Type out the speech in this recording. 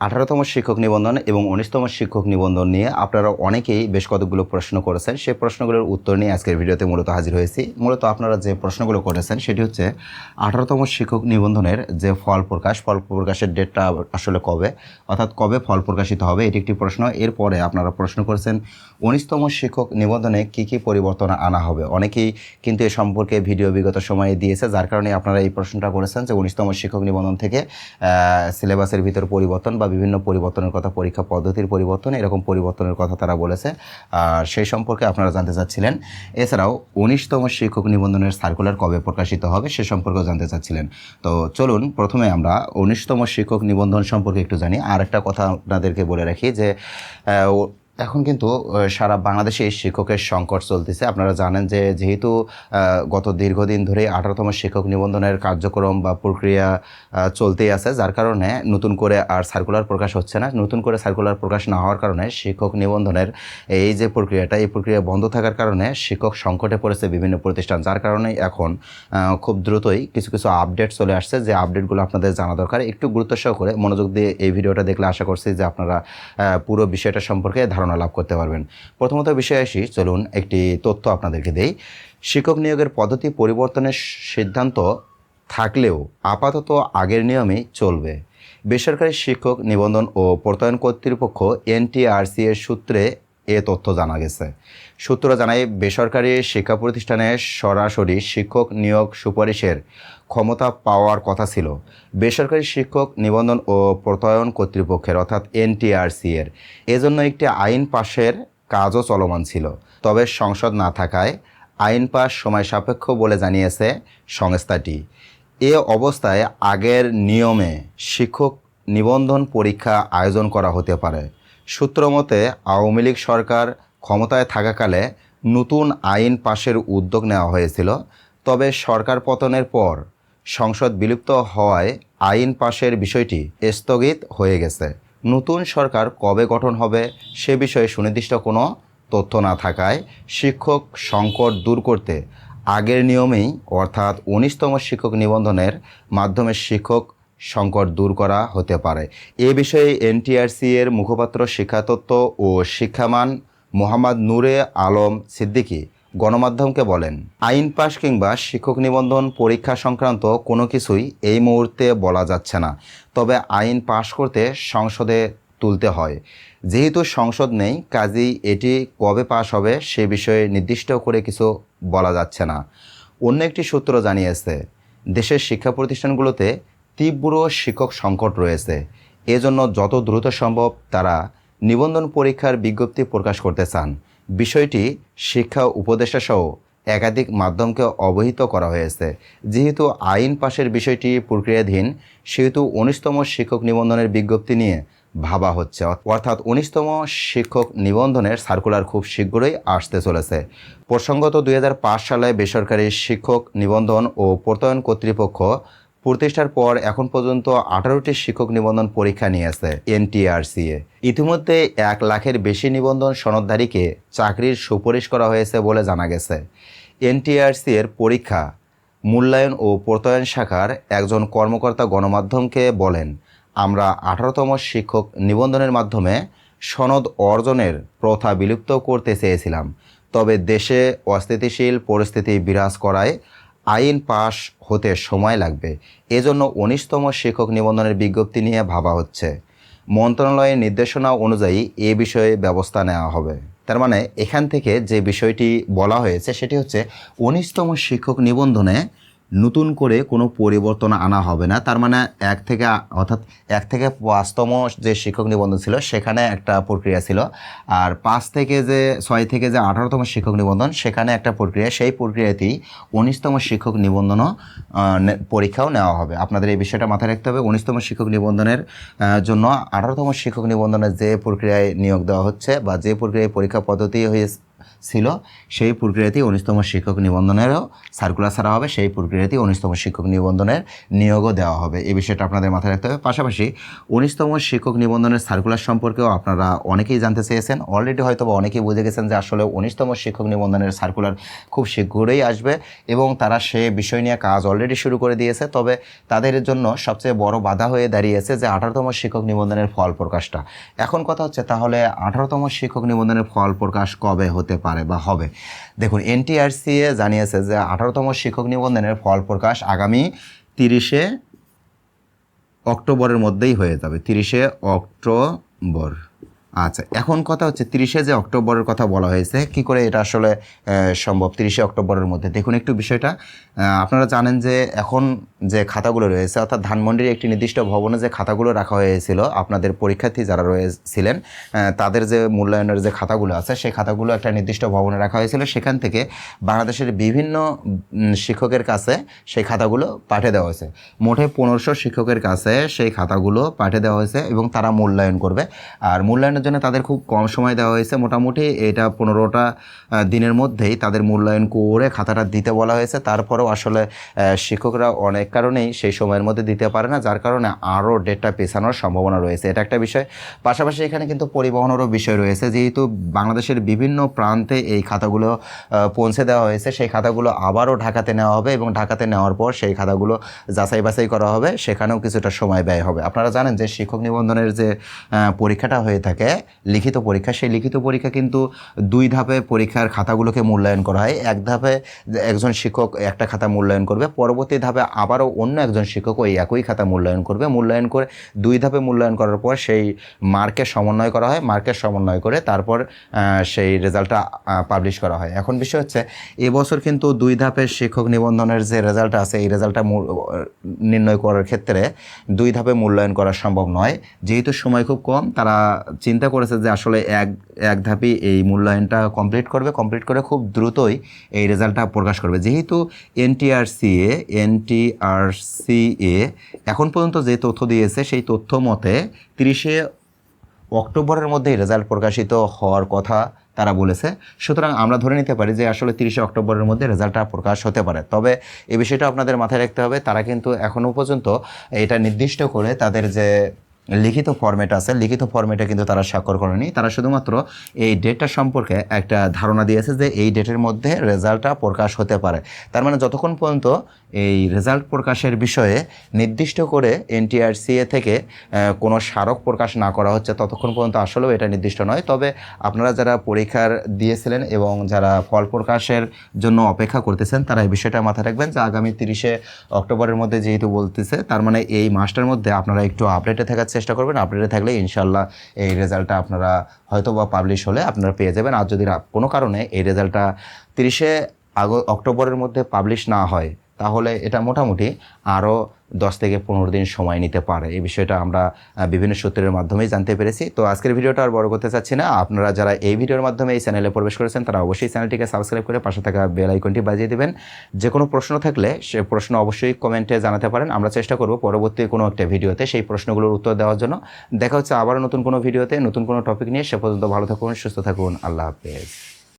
আঠারোতম শিক্ষক নিবন্ধন এবং উনিশতম শিক্ষক নিবন্ধন নিয়ে আপনারা অনেকেই বেশ কতগুলো প্রশ্ন করেছেন। সেই প্রশ্নগুলোর উত্তর নিয়ে আজকের ভিডিওতে মূলত হাজির হয়েছি। মূলত আপনারা যে প্রশ্নগুলো করেছেন সেটি হচ্ছে আঠারোতম শিক্ষক নিবন্ধনের যে ফল প্রকাশ, ফল প্রকাশের ডেটটা আসলে কবে, অর্থাৎ কবে ফল প্রকাশিত হবে, এটি একটি প্রশ্ন। এরপরে আপনারা প্রশ্ন করেছেন, উনিশতম শিক্ষক নিবন্ধনে কি কি পরিবর্তন আনা হবে? অনেকেই কিন্তু এ সম্পর্কে ভিডিও বিগত সময়ে দিয়েছে, যার কারণে আপনারা এই প্রশ্নটা করেছেন যে উনিশতম শিক্ষক নিবন্ধন থেকে সিলেবাসের ভিতর পরিবর্তন বা বিভিন্ন পরিবর্তনের কথা, পরীক্ষা পদ্ধতির পরিবর্তন, এরকম পরিবর্তনের কথা তারা বলেছে। আর সেই সম্পর্কে আপনারা জানতে চাচ্ছিলেন। এছাড়াও উনিশতম শিক্ষক নিবন্ধনের সার্কুলার কবে প্রকাশিত হবে সে সম্পর্কেও জানতে চাচ্ছিলেন। তো চলুন, প্রথমে আমরা উনিশতম শিক্ষক নিবন্ধন সম্পর্কে একটু জানি। আর একটা কথা আপনাদেরকে বলে রাখি যে এখন কিন্তু সারা বাংলাদেশে শিক্ষকের সংকট চলতেছে। আপনারা জানেন যে যেহেতু গত দীর্ঘদিন ধরে আঠারোতম শিক্ষক নিবন্ধনের কার্যক্রম বা প্রক্রিয়া চলতেই আছে, যার কারণে নতুন করে আর সার্কুলার প্রকাশ হচ্ছে না। নতুন করে সার্কুলার প্রকাশ না হওয়ার কারণে শিক্ষক নিবন্ধনের এই যে প্রক্রিয়াটা, এই প্রক্রিয়া বন্ধ থাকার কারণে শিক্ষক সংকটে পড়েছে বিভিন্ন প্রতিষ্ঠান, যার কারণে এখন খুব দ্রুতই কিছু কিছু আপডেট চলে আসছে। যে আপডেটগুলো আপনাদের জানা দরকার, একটু গুরুত্ব সহকারে মনোযোগ দিয়ে এই ভিডিওটা দেখলে আশা করছি যে আপনারা পুরো বিষয়টা সম্পর্কে ধারণা লাভ করতে পারবেন। প্রথমত বিষয়ে আসি, চলুন একটি তথ্য আপনাদেরকে দেই। শিক্ষক নিয়োগের পদ্ধতি পরিবর্তনের সিদ্ধান্ত থাকলেও আপাতত আগের নিয়মেই চলবে। বেসরকারি শিক্ষক নিবন্ধন ও প্রত্যয়ন কর্তৃপক্ষ এনটিআরসি এর সূত্রে এ তথ্য জানা গেছে। সূত্র জানায়, বেসরকারি শিক্ষা প্রতিষ্ঠানে সরাসরি শিক্ষক নিয়োগ সুপারিশের ক্ষমতা পাওয়ার কথা ছিল। বেসরকারি শিক্ষক নিবন্ধন ও প্রত্যয়ন কর্তৃপক্ষের, অর্থাৎ এনটিআরসি এর, এজন্য একটি আইন পাশের কাজও চলমান ছিল। তবে সংসদ না থাকায় আইন পাশ সময় সাপেক্ষ বলে জানিয়েছে সংস্থাটি। এ অবস্থায় আগের নিয়মে শিক্ষক নিবন্ধন পরীক্ষা আয়োজন করা হতে পারে। সূত্রমতে আওয়ামী লীগ সরকার ক্ষমতায় থাকাকালে নতুন আইন পাশের উদ্যোগ নেওয়া হয়েছিল। তবে সরকার পতনের পর সংসদ বিলুপ্ত হওয়ায় আইন পাশের বিষয়টি স্থগিত হয়ে গেছে। নতুন সরকার কবে গঠন হবে সে বিষয়ে সুনির্দিষ্ট কোনো তথ্য না থাকায় শিক্ষক সংকট দূর করতে আগের নিয়মেই, অর্থাৎ উনিশতম শিক্ষক নিবন্ধনের মাধ্যমে শিক্ষক সংকট দূর করা হতে পারে। এ বিষয়ে এনটিআরসি এর মুখপাত্র, শিক্ষাতত্ত্ব ও শিক্ষামান মোহাম্মদ নূরে আলম সিদ্দিকী গণমাধ্যমকে বলেন, আইন পাশ কিংবা শিক্ষক নিবন্ধন পরীক্ষা সংক্রান্ত কোনো কিছুই এই মুহূর্তে বলা যাচ্ছে না। তবে আইন পাশ করতে সংসদে তুলতে হয়। যেহেতু সংসদ নেই, কাজেই এটি কবে পাশ হবে সে বিষয়ে নির্দিষ্ট করে কিছু বলা যাচ্ছে না। অন্য একটি সূত্র জানিয়েছে, দেশের শিক্ষা প্রতিষ্ঠানগুলোতে তীব্র শিক্ষক সংকট রয়েছে। এজন্য যত দ্রুত সম্ভব তারা নিবন্ধন পরীক্ষার বিজ্ঞপ্তি প্রকাশ করতে চান। বিষয়টি শিক্ষা উপদেষ্টা সহ একাধিক মাধ্যমকে অবহিত করা হয়েছে। যেহেতু আইন পাশের বিষয়টি প্রক্রিয়াধীন, সেহেতু উনিশতম শিক্ষক নিবন্ধনের বিজ্ঞপ্তি নিয়ে ভাবা হচ্ছে। অর্থাৎ উনিশতম শিক্ষক নিবন্ধনের সার্কুলার খুব শীঘ্রই আসতে চলেছে। প্রসঙ্গত দুই হাজার পাঁচ সালে বেসরকারি শিক্ষক নিবন্ধন ও প্রত্যয়ন কর্তৃপক্ষ প্রতিষ্ঠার পর এখন পর্যন্ত আঠারোটি শিক্ষক নিবন্ধন পরীক্ষা নিয়েছে এনটিআরসিএ। ইতিমধ্যে এক লাখের বেশি নিবন্ধন সনদধারীকে চাকরির সুপারিশ করা হয়েছে বলে জানা গেছে। এনটিআরসি এর পরীক্ষা মূল্যায়ন ও প্রত্যয়ন শাখার একজন কর্মকর্তা গণমাধ্যমকে বলেন, আমরা আঠারোতম শিক্ষক নিবন্ধনের মাধ্যমে সনদ অর্জনের প্রথা বিলুপ্ত করতে চেয়েছিলাম, তবে দেশে অস্থিতিশীল পরিস্থিতি বিরাজ করায় আইন পাশ হতে সময় লাগবে। এজন্য উনিশতম শিক্ষক নিবন্ধনের বিজ্ঞপ্তি নিয়ে ভাবা হচ্ছে। মন্ত্রণালয়ের নির্দেশনা অনুযায়ী এ বিষয়ে ব্যবস্থা নেওয়া হবে। তার মানে এখান থেকে যে বিষয়টি বলা হয়েছে সেটি হচ্ছে উনিশতম শিক্ষক নিবন্ধনে নতুন করে কোনো পরিবর্তন আনা হবে না। তার মানে এক থেকে, অর্থাৎ এক থেকে পাঁচতম যে শিক্ষক নিবন্ধন ছিল, সেখানে একটা প্রক্রিয়া ছিল। আর পাঁচ থেকে যে, ছয় থেকে যে আঠারোতম শিক্ষক নিবন্ধন, সেখানে একটা প্রক্রিয়া, সেই প্রক্রিয়াতেই উনিশতম শিক্ষক নিবন্ধনও পরীক্ষাও নেওয়া হবে। আপনাদের এই বিষয়টা মাথায় রাখতে হবে। উনিশতম শিক্ষক নিবন্ধনের জন্য আঠারোতম শিক্ষক নিবন্ধনের যে প্রক্রিয়ায় নিয়োগ দেওয়া হচ্ছে বা যে প্রক্রিয়ায় পরীক্ষা পদ্ধতি হয়ে ছিল, সেই প্রক্রিয়াতেই উনিশতম শিক্ষক নিবন্ধনেরও সার্কুলার ছাড়া হবে, সেই প্রক্রিয়াতেই উনিশতম শিক্ষক নিবন্ধনের নিয়োগও দেওয়া হবে। এই বিষয়টা আপনাদের মাথায় রাখতে হবে। পাশাপাশি উনিশতম শিক্ষক নিবন্ধনের সার্কুলার সম্পর্কেও আপনারা অনেকেই জানতে চেয়েছেন। অলরেডি হয়তো বা অনেকেই বুঝে গেছেন যে আসলে উনিশতম শিক্ষক নিবন্ধনের সার্কুলার খুব শীঘ্রই আসবে এবং তারা সে বিষয় নিয়ে কাজ অলরেডি শুরু করে দিয়েছে। তবে তাদের জন্য সবচেয়ে বড় বাধা হয়ে দাঁড়িয়েছে যে আঠারোতম শিক্ষক নিবন্ধনের ফল প্রকাশটা। এখন কথা হচ্ছে তাহলে আঠারোতম শিক্ষক নিবন্ধনের ফল প্রকাশ কবে হতে পারে বা হবে। দেখুন এনটিআরসিএ জানিয়েছে যে আঠারোতম শিক্ষক নিবন্ধনের ফল প্রকাশ আগামী তিরিশে অক্টোবরের মধ্যেই হয়ে যাবে। তিরিশে অক্টোবর। আচ্ছা এখন কথা হচ্ছে তিরিশে যে অক্টোবরের কথা বলা হয়েছে, কি করে এটা আসলে সম্ভব তিরিশে অক্টোবরের মধ্যে? দেখুন একটু বিষয়টা আপনারা জানেন যে এখন যে খাতাগুলো রয়েছে, অর্থাৎ ধানমন্ডির একটি নির্দিষ্ট ভবনে যে খাতাগুলো রাখা হয়েছিল, আপনাদের পরীক্ষার্থী যারা রয়েছিলেন তাদের যে মূল্যায়নের যে খাতাগুলো আছে, সেই খাতাগুলো একটা নির্দিষ্ট ভবনে রাখা হয়েছিল। সেখান থেকে বাংলাদেশের বিভিন্ন শিক্ষকের কাছে সেই খাতাগুলো পাঠিয়ে দেওয়া হয়েছে। মোটে পনেরোশো শিক্ষকের কাছে সেই খাতাগুলো পাঠিয়ে দেওয়া হয়েছে এবং তারা মূল্যায়ন করবে। আর মূল্যায়নের জন্য তাদের খুব কম সময় দেওয়া হয়েছে। মোটামুটি এটা পনেরোটা দিনের মধ্যেই তাদের মূল্যায়ন করে খাতাটা দিতে বলা হয়েছে। তারপরেও আসলে শিক্ষকরা অনেক কারণেই সেই সময়ের মধ্যে দিতে পারে না, যার কারণে আরও ডেটটা পেছানোর সম্ভাবনা রয়েছে। এটা একটা বিষয়। পাশাপাশি এখানে কিন্তু পরিবহনেরও বিষয় রয়েছে। যেহেতু বাংলাদেশের বিভিন্ন প্রান্তে এই খাতাগুলো পৌঁছে দেওয়া হয়েছে, সেই খাতাগুলো আবারও ঢাকাতে নেওয়া হবে এবং ঢাকাতে নেওয়ার পর সেই খাতাগুলো যাচাই বাছাই করা হবে। সেখানেও কিছুটা সময় ব্যয় হবে। আপনারা জানেন যে শিক্ষক নিবন্ধনের যে পরীক্ষাটা হয়ে থাকে লিখিত পরীক্ষা, সেই লিখিত পরীক্ষা কিন্তু দুই ধাপে পরীক্ষার খাতাগুলোকে মূল্যায়ন করা হয়। এক ধাপে একজন শিক্ষক একটা খাতা মূল্যায়ন করবে, পরবর্তী ধাপে আবারও অন্য একজন শিক্ষক ওই একই খাতা মূল্যায়ন করবে। মূল্যায়ন করে দুই ধাপে মূল্যায়ন করার পর সেই মার্কের সমন্বয় করা হয় মার্কের সমন্বয় করে তারপর সেই রেজাল্টটা পাবলিশ করা হয়। এখন বিষয় হচ্ছে, এবছর কিন্তু দুই ধাপের শিক্ষক নিবন্ধনের যে রেজাল্ট আছে, এই রেজাল্টটা নির্ণয় করার ক্ষেত্রে দুই ধাপে মূল্যায়ন করা সম্ভব নয়। যেহেতু সময় খুব কম, তারা চিন্তা করেছে যে আসলে এক এক ধাপে এই মূল্যায়নটা কমপ্লিট করবে কমপ্লিট করে খুব দ্রুতই এই রেজাল্টটা প্রকাশ করবে। যেহেতু এনটিআরসিএ এনটিআরসিএ এখন পর্যন্ত যে তথ্য দিয়েছে সেই তথ্য মতে তিরিশে অক্টোবরের মধ্যেই রেজাল্ট প্রকাশিত হওয়ার কথা তারা বলেছে। সুতরাং আমরা ধরে নিতে পারি যে আসলে তিরিশে অক্টোবরের মধ্যে রেজাল্টটা প্রকাশ হতে পারে। তবে এ বিষয়টা আপনাদের মাথায় রাখতে হবে, তারা কিন্তু এখনও পর্যন্ত এটা নির্দিষ্ট করে তাদের যে লিখিত ফরম্যাট আছে। লিখিত ফর্মেটে কিন্তু তারা স্বাক্ষর করেনি। তারা শুধুমাত্র এই ডেটটা সম্পর্কে একটা ধারণা দিয়েছে যে এই ডেটের মধ্যে রেজাল্টটা প্রকাশ হতে পারে। তার মানে যতক্ষণ পর্যন্ত এই রেজাল্ট প্রকাশের বিষয়ে নির্দিষ্ট করে এনটিআরসিএ থেকে কোনো স্মারক প্রকাশ না করা হচ্ছে, ততক্ষণ পর্যন্ত আসলেও এটা নির্দিষ্ট নয়। তবে আপনারা যারা পরীক্ষার দিয়েছিলেন এবং যারা ফল প্রকাশের জন্য অপেক্ষা করতেছেন, তারা এই বিষয়টা মাথায় রাখবেন যে আগামী তিরিশে অক্টোবরের মধ্যে যেহেতু বলতেছে, তার মানে এই মাসটার মধ্যে আপনারা একটু আপডেটে থাকার চেষ্টা করবেন। আপডেটে থাকলে ইনশাল্লাহ এই রেজাল্টটা আপনারা হয়তো বা পাবলিশ হলে আপনারা পেয়ে যাবেন। আর যদি কোনো কারণে এই রেজাল্টটা তিরিশে আগ অক্টোবরের মধ্যে পাবলিশ না হয় তাহলে এটা মোটামুটি আরও দশ থেকে পনেরো দিন সময় নিতে পারে। এই বিষয়টা আমরা বিভিন্ন সূত্রের মাধ্যমেই জানতে পেরেছি। তো আজকের ভিডিওটা আর বড় করতে চাচ্ছি না। আপনারা যারা এই ভিডিওর মাধ্যমে এই চ্যানেলে প্রবেশ করেছেন, তারা অবশ্যই চ্যানেলটিকে সাবস্ক্রাইব করে পাশে থাকা বেল আইকনটি বাজিয়ে দেবেন। যে কোনো প্রশ্ন থাকলে সে প্রশ্ন অবশ্যই কমেন্টে জানাতে পারেন। আমরা চেষ্টা করব পরবর্তী কোনো একটা ভিডিওতে সেই প্রশ্নগুলোর উত্তর দেওয়ার জন্য। দেখা হচ্ছে আবারও নতুন কোনো ভিডিওতে। নতুন কোনো টপিক নিয়ে সে পর্যন্ত ভালো থাকুন, সুস্থ থাকুন। আল্লাহ হাফেজ।